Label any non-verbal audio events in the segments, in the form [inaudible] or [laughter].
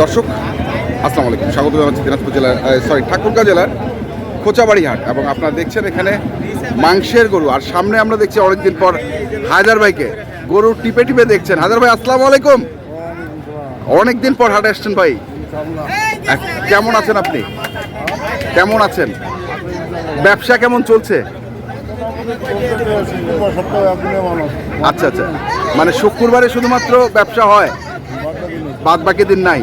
দর্শক, আসসালামু আলাইকুম। স্বাগত জানাচ্ছি দিনাজপুর জেলার সরি ঠাকুরগাঁ জেলার খোঁচাবাড়ি হাট এবং আপনারা দেখছেন এখানে মাংসের গরু। আর সামনে আমরা দেখছি অনেকদিন পর হায়দার ভাইকে গরু টিপে টিপে দেখছেন। হায়দার ভাই, আসসালামু আলাইকুম। অনেকদিন পর হাটে আসছেন ভাই। কেমন আছেন আপনি? কেমন আছেন? ব্যবসা কেমন চলছে? আচ্ছা আচ্ছা। মানে শুক্রবারে শুধুমাত্র ব্যবসা হয়? বাদ বাকি দিন নাই?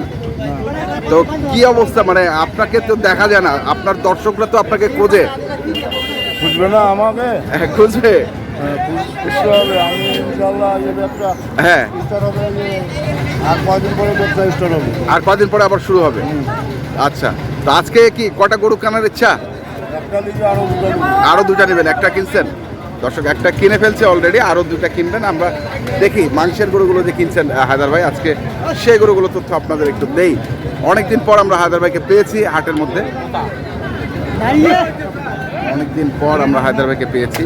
তো কি অবস্থা? মানে আপনাকে তো দেখা যায় না। আপনার দর্শকরা তো আপনাকে খোঁজে। খুঁজবে না আমাকে? হ্যাঁ, খুঁজবে। হ্যাঁ, হ্যাঁ। আর কদিন পরে আবার শুরু হবে? আচ্ছা। তো আজকে কি কটা গরু কেনার ইচ্ছা? আরও দুটা নেবেন। একটা কিনছেন? দর্শক, একটা কিনে ফেলছে অলরেডি আরও দুটা কিনবেন। আমরা দেখি, মাংসের গরুগুলো যে কিনছেন হায়দার ভাই, আজকে সেই গরুগুলো তথ্য আপনাদের একটু দেই। অনেকদিন পর আমরা হায়দার ভাইকে পেয়েছি হাটের মধ্যে। অনেকদিন পর আমরা হায়দার ভাইকে পেয়েছি।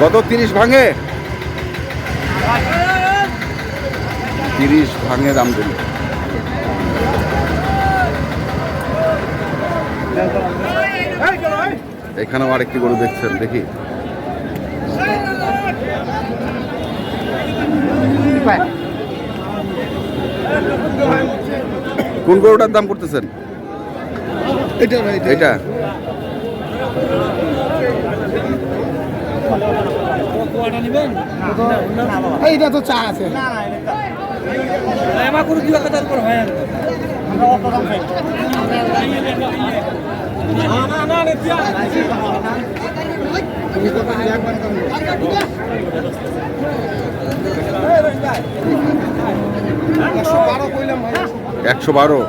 কত? তিরিশ ভাঙে? তিরিশ ভাঙে দাম দিল এখানেও আরেকটি গরু দেখছেন দেখি। কোন গরুটার দাম করতেছেন? এটা এইটা তো চা আছে। [laughs] একশো বারো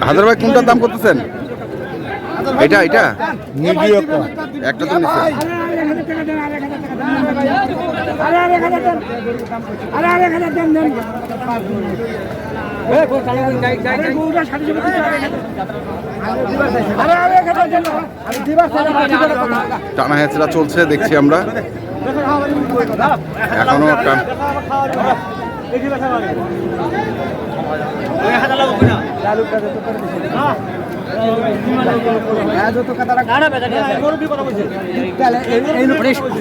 হাজার ভাই কোনটার দাম করতেছেন এটা এটা একটা টানা হেঁচড়া চলছে দেখছি আমরা। এখনও টান-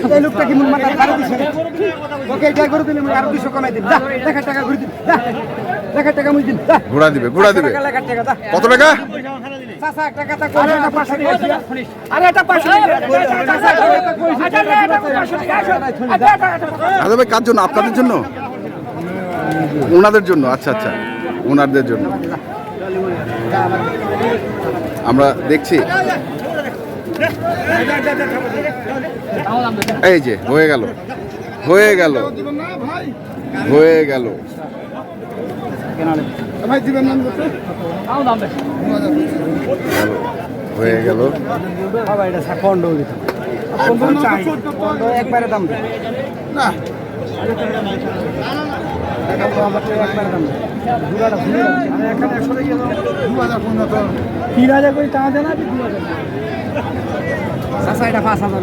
এই লোকটা কি মাথা আরও দিছে ওকে এটা করে দিলে আরও দুশো কমাই দিন দেখ টাকা ঘুরে দিন দেখ টাকা মুই দিন ঘোড়া দিবে ঘোড়া দিবে। কত টাকা? চাচা একটা কথা কইছে না পাঁচশো দিয়েছি আরে এটা পাঁচশো চাচা একটা কথা কইছে হাজার ভাই কার জন্য আপনাদের জন্য ওনাদের জন্য আচ্ছা আচ্ছা। ওনাদের জন্য। আমরা দেখছি। এই যে হয়ে গেল। হয়ে গেল। হয়ে গেল। হয়ে গেল। বাবা এটা পন্ড দিত পন্ড একবারে দাম দেয় না তিন হাজার করে টাকা দেন দু হাজার চাষা এটা পাঁচ হাজার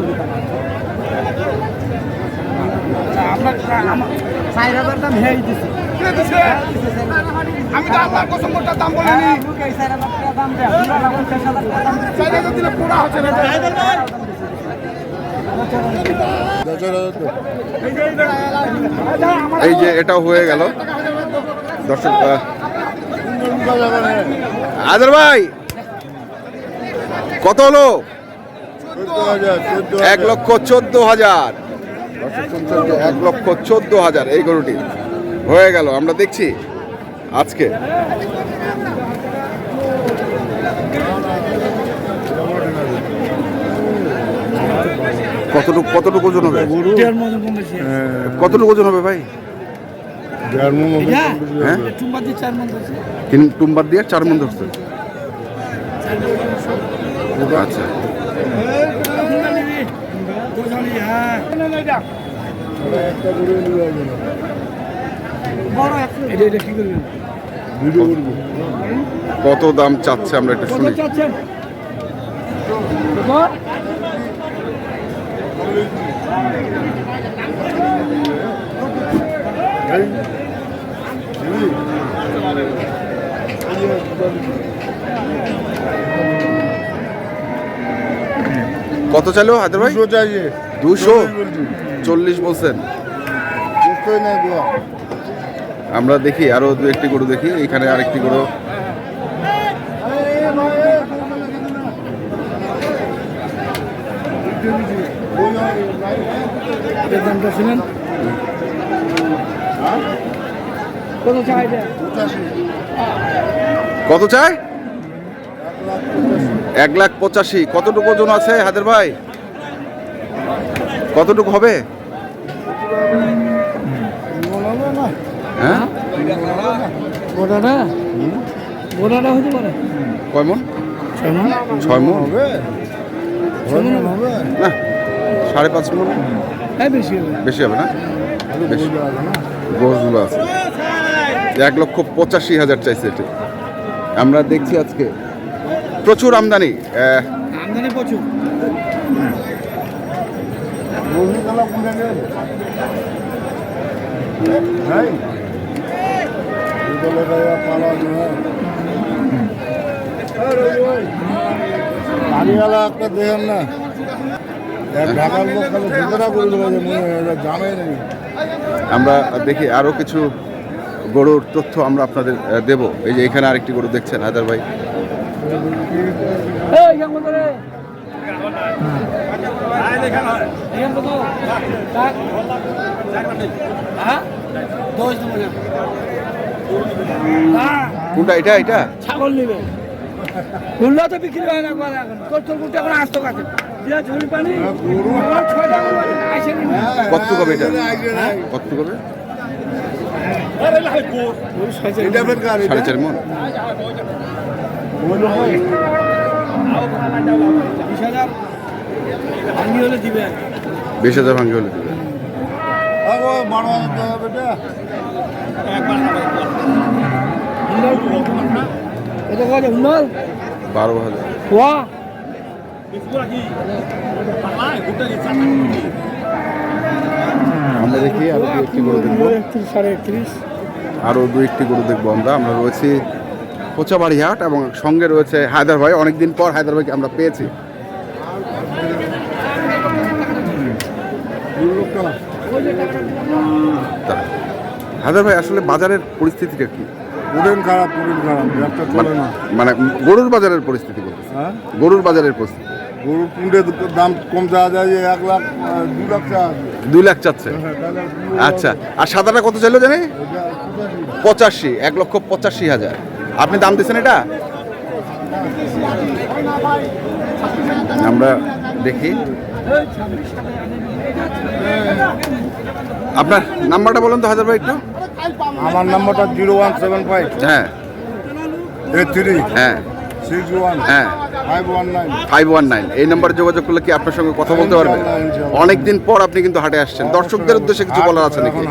আপনার চার হাজার দাম হেয়ে দিচ্ছে আমি তো আপনার দাম বলিনি। চার হাজার টাকা টাকা দাম চার দিলে পুরা হচ্ছে না। এই যে এটাও হয়ে গেল। দর্শক আদর ভাই, কত হলো? এক লক্ষ চোদ্দ হাজার। এক লক্ষ চোদ্দ হাজার, এই গরুটি। হয়ে গেল, আমরা দেখছি আজকে। কতটুকু কতটুকু ওজন হবে? কতটুকু ওজন হবে ভাই? হ্যাঁ? চার মন ধরছে। তিন টুম্বার দিয়ে চার মন ধরছে? আচ্ছা। কত দাম চাচ্ছে আমরা একটু শুনি। কত চাইলো হায়দার ভাই? দুশো চল্লিশ বলছেন। আমরা দেখি আরও দু একটি গরু দেখি এখানে আরেকটি গরু। এটার দামটা শুনেন। কত চাই কত চাই? এক লাখ পঁচাশি। কতটুকু ওজন আছে হায়দার ভাই? কতটুকু হবে? হ্যাঁ? গোটাটা? গোটাটা হতে পারে। কয় মন? ছয় মন? ছয় মন? হবে ছয় মন হবে। না সাড়ে পাঁচ মন হ্যাঁ বেশি হবে। বেশি হবে না? বেশি। গোসগুলো আছে। এক লক্ষ পঁচাশি হাজার চাইছে এটি। আমরা দেখছি আজকে। প্রচুর আমদানি। আমদানি প্রচুর। হ্যাঁ একটা দেখেন না আমরা দেখি আরও কিছু গরুর তথ্য আমরা আপনাদের দেব। এই যে এখানে আরেকটি গরু দেখছেন হায়দার ভাই। হ্যাঁ হ্যাঁ কোনটা এটা এটা? ছাগল নেবে। তো বিক্রি হয় না এখন। তোর তোর এখন আসতো কাছে। কত কবে এটা? কত কবে? সাড়ে চার মন। বিশ হাজার ভাঙ্গি হলে দিবে। বারো হাজার। আমরা দেখি আরও দু একটি গরু দেখব। একত্রিশ সাড়ে একত্রিশ আরও দু একটি গরু দেখব আমরা। আমরা রয়েছি কোচাবাড়ি হাট এবং সঙ্গে রয়েছে হায়দার ভাই। অনেকদিন পর হায়দার ভাইকে আমরা পেয়েছি। হায়দার ভাই আসলে বাজারের পরিস্থিতিটা কি? পুরেন খারাপ খারাপ মানে গরুর বাজারের পরিস্থিতি হ্যাঁ? গরুর বাজারের পরিস্থিতি। গরু কুন্ডে দাম কম চাওয়া যায় যে এক লাখ দু লাখ চাওয়া দুই লাখ চাচ্ছে? হ্যাঁ, আচ্ছা আর সাদাটা কত চাইলো জানি? পঁচাশি। পঁচাশি এক লক্ষ পঁচাশি হাজার। আপনি দাম দিচ্ছেন এটা? আমরা দেখি। আপনার নাম্বারটা বলুন তো হাজার ভাই একটু। আমার নাম্বারটা জিরো ওয়ান সেভেন ফাইভ। হ্যাঁ। Eight three. হ্যাঁ। Six one. হ্যাঁ। ফাইভ ওয়ান নাইন এই নাম্বারে যোগাযোগ করলে কি আপনার সঙ্গে কথা বলতে পারবেন। অনেকদিন পর আপনি কিন্তু হাটে আসছেন। দর্শকদের উদ্দেশ্যে কিছু বলার আছে নাকি?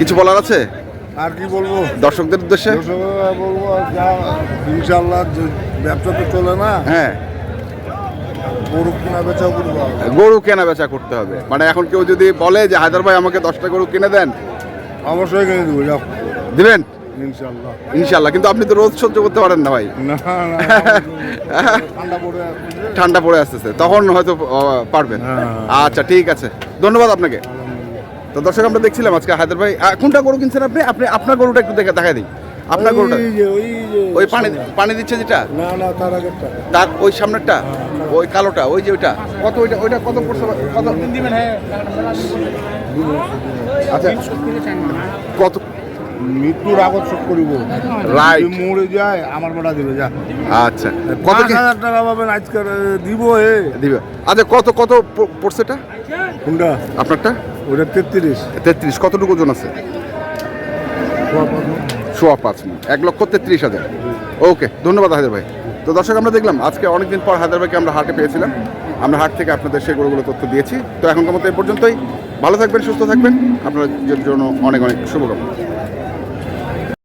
কিছু বলার আছে? আর কি বলব? দর্শকদের উদ্দেশ্যে? বলব ইনশাল্লাহ ব্যবসা তো চলে না হ্যাঁ। গরু কেনা করব গরু কেনা বেচা করতে হবে। মানে এখন কেউ যদি বলে যে হায়দার ভাই আমাকে দশটা গরু কিনে দেন। অবশ্যই কিনে দেবো দিবেন? ইনশাল্লাহ কিন্তু আপনি তো রোদ সহ্য করতে পারেন না ভাই। না না ঠান্ডা পড়ে আসছে। ঠান্ডা পড়ে আসতেছে তখন হয়তো পারবেন। হ্যাঁ। আচ্ছা ঠিক আছে। ধন্যবাদ আপনাকে। তো দর্শক আমরা দেখছিলাম আজকে হায়দার ভাই কোনটা গরু কিনছেন আপনি? আপনি আপনার গরুটা একটু দেখে দেখাই দিই। আপনার গরুটা? ওই পানি পানি দিচ্ছে যেটা? না না তার আগেরটা। তার ওই সামনেরটা? ওই কালোটা ওই যে ওইটা? কত ওইটা ওইটা কত পড়ছে? কত? দিবেন হ্যাঁ। আচ্ছা কত মৃত্যুর আগত শোধ করিব। রাইট মরে যায় আমার বেটা দিবে যা। আচ্ছা। কত হাজার টাকা পাবেন আজকের এ, দিব এ। দিবে। আচ্ছা কত কত প- পড়ছে এটা? কোনটা? আপনারটা? ওটা তেত্রিশ। তেত্রিশ। কতটুকু ওজন আছে? সোয়া পাঁচ। এক লক্ষ তেত্রিশ হাজার। ওকে ধন্যবাদ হাজার ভাই। তো দর্শক আমরা দেখলাম আজকে অনেকদিন পর হাজার ভাইকে আমরা হাটে পেয়েছিলাম। আমরা হাট থেকে আপনাদের সেই গরুগুলো তথ্য দিয়েছি। তো এখনকার মতো এই পর্যন্তই। ভালো থাকবেন সুস্থ থাকবেন। আপনাদের জন্য অনেক অনেক শুভকামনা।